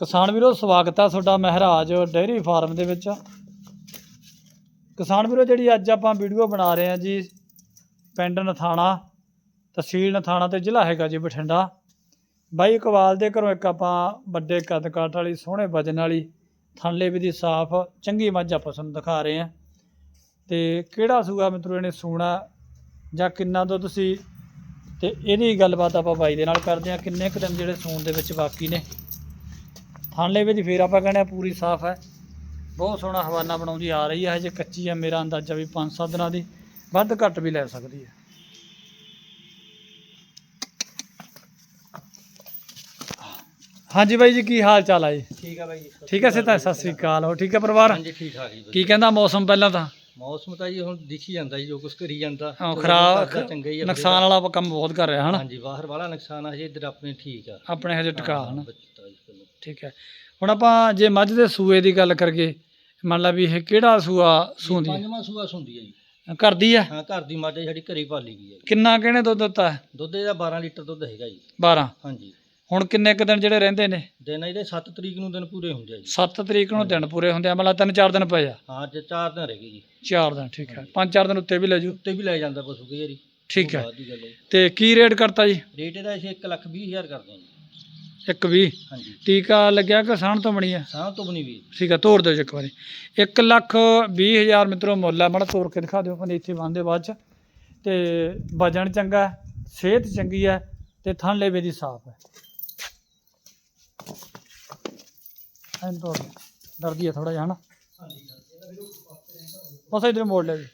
ਕਿਸਾਨ ਵੀਰੋ, ਸਵਾਗਤ ਆ ਤੁਹਾਡਾ ਮਹਿਰਾਜ ਡੇਅਰੀ ਫਾਰਮ ਦੇ ਵਿੱਚ। ਕਿਸਾਨ ਵੀਰੋ, ਜਿਹੜੀ ਅੱਜ ਆਪਾਂ ਵੀਡੀਓ ਬਣਾ ਰਹੇ ਹਾਂ ਜੀ, ਪਿੰਡ ਨਥਾਣਾ, ਤਹਿਸੀਲ ਨਥਾਣਾ ਤੇ ਜ਼ਿਲ੍ਹਾ ਹੈਗਾ ਜੀ ਬਠਿੰਡਾ। ਬਾਈ ਇਕਬਾਲ ਦੇ ਘਰੋਂ ਇੱਕ ਆਪਾਂ ਵੱਡੇ ਕੱਦ ਕਾਠ ਵਾਲੀ, ਸੋਹਣੇ ਵਜਨ ਵਾਲੀ, ਥਣਲੇ ਵੀ ਦੀ ਸਾਫ਼, ਚੰਗੀ ਮੱਝ ਆਪਾਂ ਤੁਹਾਨੂੰ ਦਿਖਾ ਰਹੇ ਹਾਂ। ਤੇ ਕਿਹੜਾ ਸੂਆ ਮਿੱਤਰੋ, ਇਹਨੇ ਸੂਣਾ ਜਾਂ ਕਿੰਨਾ ਤੋਂ ਤੁਸੀਂ ਤੇ ਇਹਦੀ ਗੱਲਬਾਤ ਆਪਾਂ ਬਾਈ ਦੇ ਨਾਲ ਕਰਦੇ ਹਾਂ, ਕਿੰਨੇ ਕੁ ਦਿਨ ਜਿਹੜੇ ਸੂਣ ਦੇ ਵਿੱਚ ਬਾਕੀ ਨੇ। ਥਣਲੇ ਵੀ ਦੀ ਫੇਰ ਆਪਾਂ ਕਹਿੰਦੇ ਆ ਪੂਰੀ ਸਾਫ਼ ਹੈ। ਬਹੁਤ ਸੋਹਣਾ ਹਵਾਨਾ ਬਣਾਉਂਦੀ ਆ ਰਹੀ ਹੈ ਹਜੇ ਕੱਚੀ ਹੈ ਮੇਰਾ ਅੰਦਾਜ਼ਾ ਵੀ 5-7 ਦਿਨਾਂ ਦੀ ਵੱਧ ਘੱਟ ਵੀ ਲੈ ਸਕਦੀ ਹੈ। ਹਾਂਜੀ ਬਾਈ ਜੀ ਕੀ ਹਾਲ ਚਾਲ ਹੈ ਜੀ? ਠੀਕ ਆ ਬਾਈ ਜੀ ਠੀਕ ਹੈ ਸਿੱਧਾ ਸਤਿ ਸ੍ਰੀ ਅਕਾਲ ਹੋ ਠੀਕ ਹੈ ਪਰਿਵਾਰ? ਹਾਂਜੀ ਠੀਕ ਠਾਕ ਜੀ ਕੀ ਕਹਿੰਦਾ ਮੌਸਮ ਪਹਿਲਾਂ ਤਾਂ? ਮੌਸਮ ਤਾਂ ਜੀ ਹੁਣ ਦਿਖੀ ਜਾਂਦਾ ਜੀ ਜੋ ਕੁਝ ਕਰੀ ਜਾਂਦਾ। ਹਾਂ, ਖਰਾਬ ਚੰਗਾ ਹੀ ਆ ਨੁਕਸਾਨ ਵਾਲਾ ਕੰਮ ਬਹੁਤ ਕਰ ਰਿਹਾ। ਹਨਾ? ਹਾਂਜੀ ਬਾਹਰ ਵਾਲਾ ਨੁਕਸਾਨ ਆ ਜੀ ਇੱਧਰ ਆਪਣੇ ਠੀਕ ਆ। ਆਪਣੇ ਹਜੇ ਟਿਕਾ ਹਾਂ, ਹਨਾ। ਠੀਕ ਹੈ। ਹੁਣ ਆਪਾਂ ਜੇ ਮੱਝ ਦੇ ਸੂਏ ਦੀ ਗੱਲ ਕਰੀਏ ਮੰਨ ਲਾ ਵੀ ਇਹ ਕਿਹੜਾ ਸੂਆ ਸੂੰਦੀ? ਹੈ ਪੰਜਵਾਂ ਸੂਆ ਸੁੰਦੀ ਆ ਜੀ। ਘਰ ਦੀ ਆ ਹਾਂ ਘਰ ਦੀ ਮੱਝ ਆ ਸਾਡੀ ਘਰੇ ਪਾਲੀ ਗਈ ਹੈ ਜੀ। ਕਿੰਨਾ ਕਿਹਨੇ ਦੁੱਧ ਦਿੱਤਾ ਹੈ? ਦੁੱਧ ਇਹਦਾ 12 ਲੀਟਰ ਦੁੱਧ ਹੈਗਾ ਜੀ। 12 ਹਾਂਜੀ। ਹੁਣ ਕਿੰਨੇ ਕੁ ਦਿਨ ਜਿਹੜੇ ਰਹਿੰਦੇ ਨੇ? ਦਿਨ ਇਹਦੇ 7 ਤਰੀਕ ਨੂੰ ਦਿਨ ਪੂਰੇ ਹੁੰਦੇ ਆ ਜੀ। 7 ਤਰੀਕ ਨੂੰ ਦਿਨ ਪੂਰੇ ਹੁੰਦੇ ਆ ਮਤਲਬ ਤਿੰਨ ਚਾਰ ਦਿਨ ਪਏ ਆ। ਹਾਂ ਅੱਜ 4 ਦਿਨ ਰਹਿ ਗਏ ਜੀ। 4 ਦਿਨ ਠੀਕ ਹੈ। ਪੰਜ ਚਾਰ ਦਿਨ ਉੱਤੇ ਵੀ ਲੈ ਜੂ ਉੱਤੇ ਵੀ ਲੈ ਜਾਂਦਾ ਪਸ਼ੂ ਕਈ ਵਾਰੀ। ਠੀਕ ਉਹ ਹੈ ਬਾਅਦ ਦੀ ਗੱਲ ਹੈ ਤੇ ਕੀ ਰੇਟ ਕਰਤਾ ਜੀ? ਰੇਟ ਇਹਦਾ ਅਸੀਂ 1 ਲੱਖ 20 ਹਜ਼ਾਰ ਕਰਦੇ ਹਾਂ ਜੀ। 120 ਹਾਂਜੀ। ਟੀਕਾ ਲੱਗਿਆ ਕਿ ਸਾਣ ਤੋਂ ਬਣੀ ਆ? ਸਾਹ ਤੋਂ ਬਣੀ ਵੀ ਠੀਕ ਹੈ ਤੋੜ ਦਿਓ ਜੀ ਇੱਕ ਵਾਰੀ। 1 ਲੱਖ 20 ਹਜ਼ਾਰ ਮਿੱਤਰੋ ਮੁੱਲ ਹੈ ਮਾੜਾ ਤੋੜ ਕੇ ਦਿਖਾ ਦਿਓ ਆਪਾਂ ਇੱਥੇ ਬੰਦੇ ਬਾਅਦ ਚ। ਤੇ ਵਜਨ ਚੰਗਾ ਹੈ, ਸਿਹਤ ਚੰਗੀ ਹੈ ਤੇ ਥਣ ਲੇਵੇ ਦੀ ਸਾਫ਼ ਹੈ। ਐਂ ਤੋੜ ਦਿਓ। ਡਰਦੀ ਹੈ ਥੋੜਾ ਜਿਹਾ ਹਨਾ? ਬਸ ਇਧਰ ਮੋੜ ਲੈ ਜੀ।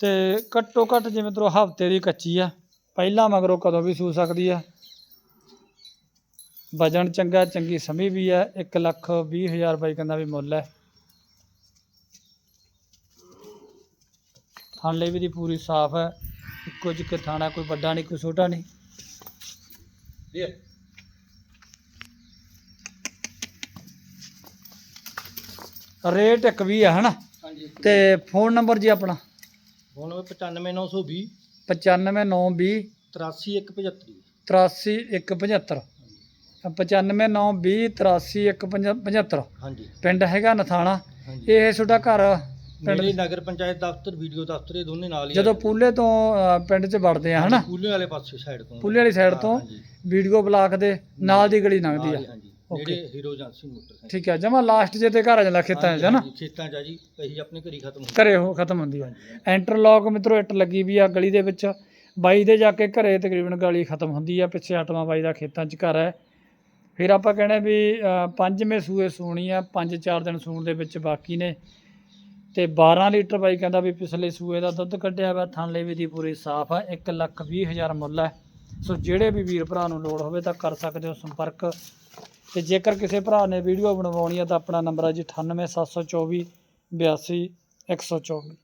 ਤੇ ਘੱਟੋ ਘੱਟ ਜਿਵੇਂ ਤਰੋ ਹਫ਼ਤੇ ਦੀ ਕੱਚੀ ਆ। ਪਹਿਲਾਂ ਮਗਰੋਂ ਕਦੋਂ ਵੀ ਸੂ ਸਕਦੀ ਆ ਵਜਨ ਚੰਗਾ ਚੰਗੀ ਸਮੀ ਵੀ ਹੈ। 1 ਲੱਖ 20 ਹਜ਼ਾਰ ਬਾਈ ਕਹਿੰਦਾ ਵੀ ਮੁੱਲ ਹੈ। ਥਣ ਲਈ ਵੀ ਦੀ ਪੂਰੀ ਸਾਫ਼ ਹੈ। ਇੱਕੋ ਜਿਹਾ ਥਾਣਾ ਕੋਈ ਵੱਡਾ ਨਹੀਂ ਕੋਈ ਛੋਟਾ ਨਹੀਂ। ਇਹ ਰੇਟ ਇੱਕ ਵੀ ਹੈ ਹਨਾ? ਹਾਂਜੀ ਤੇ ਫੋਨ ਨੰਬਰ ਜੀ ਆਪਣਾ? ਫੋਨ ਨੰਬਰ 95920 95920 83175 83175 95920 83175 ਹਾਂਜੀ। ਪਿੰਡ ਹੈਗਾ ਨਥਾਣਾ। ਇਹ ਤੁਹਾਡਾ ਘਰ ਪਿੰਡ ਮੇਰੇ ਨਗਰ ਪੰਚਾਇਤ ਦਫ਼ਤਰ ਵੀਡੀਓ ਦਫ਼ਤਰ ਇਹ ਦੋਨੇ ਨਾਲ ਹੀ ਜਦੋਂ ਪੂਲੇ ਤੋਂ ਪਿੰਡ 'ਚ ਵੜਦੇ ਆ ਹਨਾ? ਪੂਲੇ ਵਾਲੇ ਪਾਸੇ ਸਾਈਡ ਤੋਂ। ਪੁੱਲੇ ਵਾਲੀ ਸਾਈਡ ਤੋਂ ਵੀਡੀਓ ਬਲਾਕ ਦੇ ਨਾਲ ਦੀ ਗਲੀ ਲੰਘਦੀ ਆ। ਜਿਹੜੇ ਹੀਰੋ ਏਜੰਸੀ ਮੋਟਰ ਠੀਕ ਹੈ ਜਮਾ ਲਾਸਟ ਜੇ ਤੇ ਘਰ ਆ ਜਾਂਦਾ ਖੇਤਾਂ 'ਚ ਹਨਾ ਖੇਤਾਂ ਚ ਆ ਜੀ ਅਸੀਂ ਆਪਣੇ ਘਰੀ ਖਤਮ ਹੋ ਘਰੇ ਉਹ ਖਤਮ ਹੁੰਦੀ ਆ। ਐਂਟਰਲੌਕ ਮਿੱਤਰੋ ਇੱਟ ਲੱਗੀ ਵੀ ਆ ਗਲੀ ਦੇ ਵਿੱਚ। ਬਾਈ ਦੇ ਜਾ ਕੇ ਘਰੇ ਤਕਰੀਬਨ ਗਲੀ ਖਤਮ ਹੁੰਦੀ ਆ ਪਿੱਛੇ ਆਟਵਾ ਬਾਈ ਦਾ ਖੇਤਾਂ 'ਚ ਘਰ ਹੈ। ਫਿਰ ਆਪਾਂ ਕਹਿੰਦੇ ਵੀ ਅ, ਪੰਜਵੇਂ ਸੂਏ ਸੂਣੀ ਆ ਪੰਜ ਚਾਰ ਦਿਨ ਸੂਣ ਦੇ ਵਿੱਚ ਬਾਕੀ ਨੇ। ਤੇ 12 ਲੀਟਰ ਬਾਈ ਕਹਿੰਦਾ ਵੀ ਪਿਛਲੇ ਸੂਏ ਦਾ ਦੁੱਧ ਕੱਢਿਆ ਵਾ ਥਣ ਲੇਵੇ ਦੀ ਪੂਰੀ ਸਾਫ਼ ਆ 1 ਲੱਖ 20 ਹਜ਼ਾਰ ਮੁੱਲ ਹੈ। ਸੋ ਜਿਹੜੇ ਵੀ ਵੀਰ ਭਰਾ ਨੂੰ ਲੋੜ ਹੋਵੇ ਤਾਂ ਕਰ ਸਕਦੇ ਹੋ ਸੰਪਰਕ। ਤੇ ਜੇਕਰ ਕਿਸੇ ਭਰਾ ਨੇ ਵੀਡੀਓ ਬਣਵਾਉਣੀ ਹੈ ਤਾਂ ਆਪਣਾ ਨੰਬਰ ਹੈ ਜੀ 98724 82 124